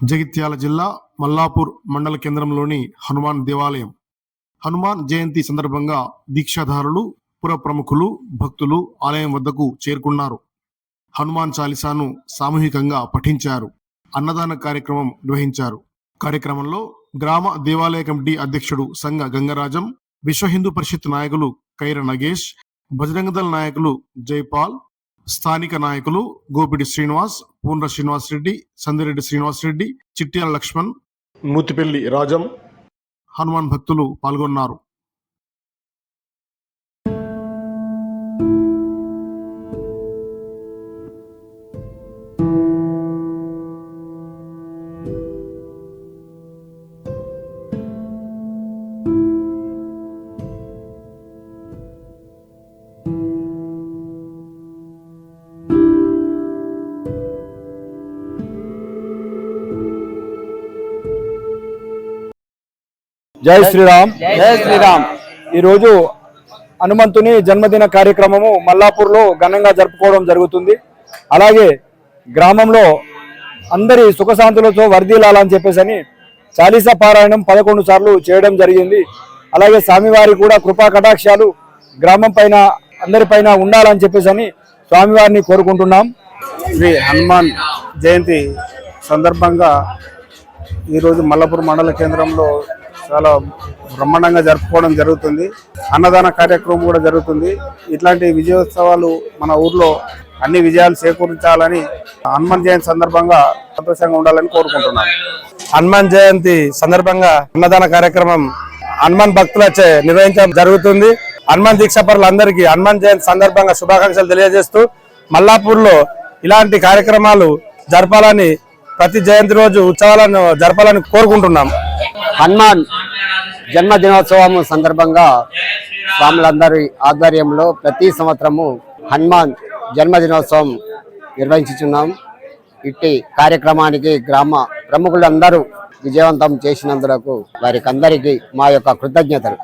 జగిత్యాల జిల్లా మల్లాపూర్ మండల కేంద్రంలోని హనుమాన్ దేవాలయం. హనుమాన్ జయంతి సందర్భంగా దీక్షాధారులు పుర ప్రముఖులు భక్తులు ఆలయం వద్దకు చేరుకున్నారు. హనుమాన్ చాలీసాను సామూహికంగా పఠించారు. అన్నదాన కార్యక్రమం నిర్వహించారు. కార్యక్రమంలో గ్రామ దేవాలయ కమిటీ అధ్యక్షుడు సంగ గంగరాజం విశ్వ హిందూ పరిషత్ నాయకులు కైర నగేష్ బజరంగ దళ నాయకులు జైపాల్ స్థానిక నాయకులు గోపిడి శ్రీనివాస్ పూర్ణ శ్రీనివాస్ రెడ్డి సందిరెడ్డి శ్రీనివాస్ రెడ్డి చిట్యాల లక్ష్మణ్ మూతిపల్లి రాజం హనుమాన్ భక్తులు పాల్గొన్నారు. జై శ్రీరామ్. జై శ్రీరామ్. ఈరోజు హనుమంతుని జన్మదిన కార్యక్రమము మల్లాపూర్లో ఘనంగా జరుపుకోవడం జరుగుతుంది. అలాగే గ్రామంలో అందరి సుఖశాంతులతో వర్ధిల్లాలని చెప్పేసి అని చాలీసా పారాయణం పదకొండు సార్లు చేయడం జరిగింది. అలాగే స్వామివారి కూడా కృపా కటాక్షాలు గ్రామం పైన అందరిపైన ఉండాలని చెప్పేసి అని స్వామివారిని కోరుకుంటున్నాం. శ్రీ హనుమాన్ జయంతి సందర్భంగా ఈరోజు మల్లపూర్ మండల కేంద్రంలో చాలా బ్రహ్మాండంగా జరుపుకోవడం జరుగుతుంది. అన్నదాన కార్యక్రమం కూడా జరుగుతుంది. ఇట్లాంటి విజయోత్సవాలు మన ఊర్లో అన్ని విజయాలు చేకూర్చాలని హనుమాన్ జయంతి సందర్భంగా సంతోషంగా ఉండాలని కోరుకుంటున్నాను. హనుమాన్ జయంతి సందర్భంగా అన్నదాన కార్యక్రమం హనుమాన్ భక్తులచే నిర్వహించడం జరుగుతుంది. హనుమాన్ దీక్షపరులందరికీ హనుమాన్ జయంతి సందర్భంగా శుభాకాంక్షలు తెలియజేస్తూ మల్లాపూర్లో ఇలాంటి కార్యక్రమాలు జరపాలని ప్రతి జయంతి రోజు ఉత్సవాలను జరపాలని కోరుకుంటున్నాం. హనుమాన్ జన్మదినోత్సవం సందర్భంగా స్వాములందరి ఆధ్వర్యంలో ప్రతి సంవత్సరము హనుమాన్ జన్మదినోత్సవం నిర్వహించుచున్నాం. ఇట్టి కార్యక్రమానికి గ్రామ ప్రముఖులందరూ విజయవంతం చేసినందులకు వారికి అందరికీ మా యొక్క కృతజ్ఞతలు.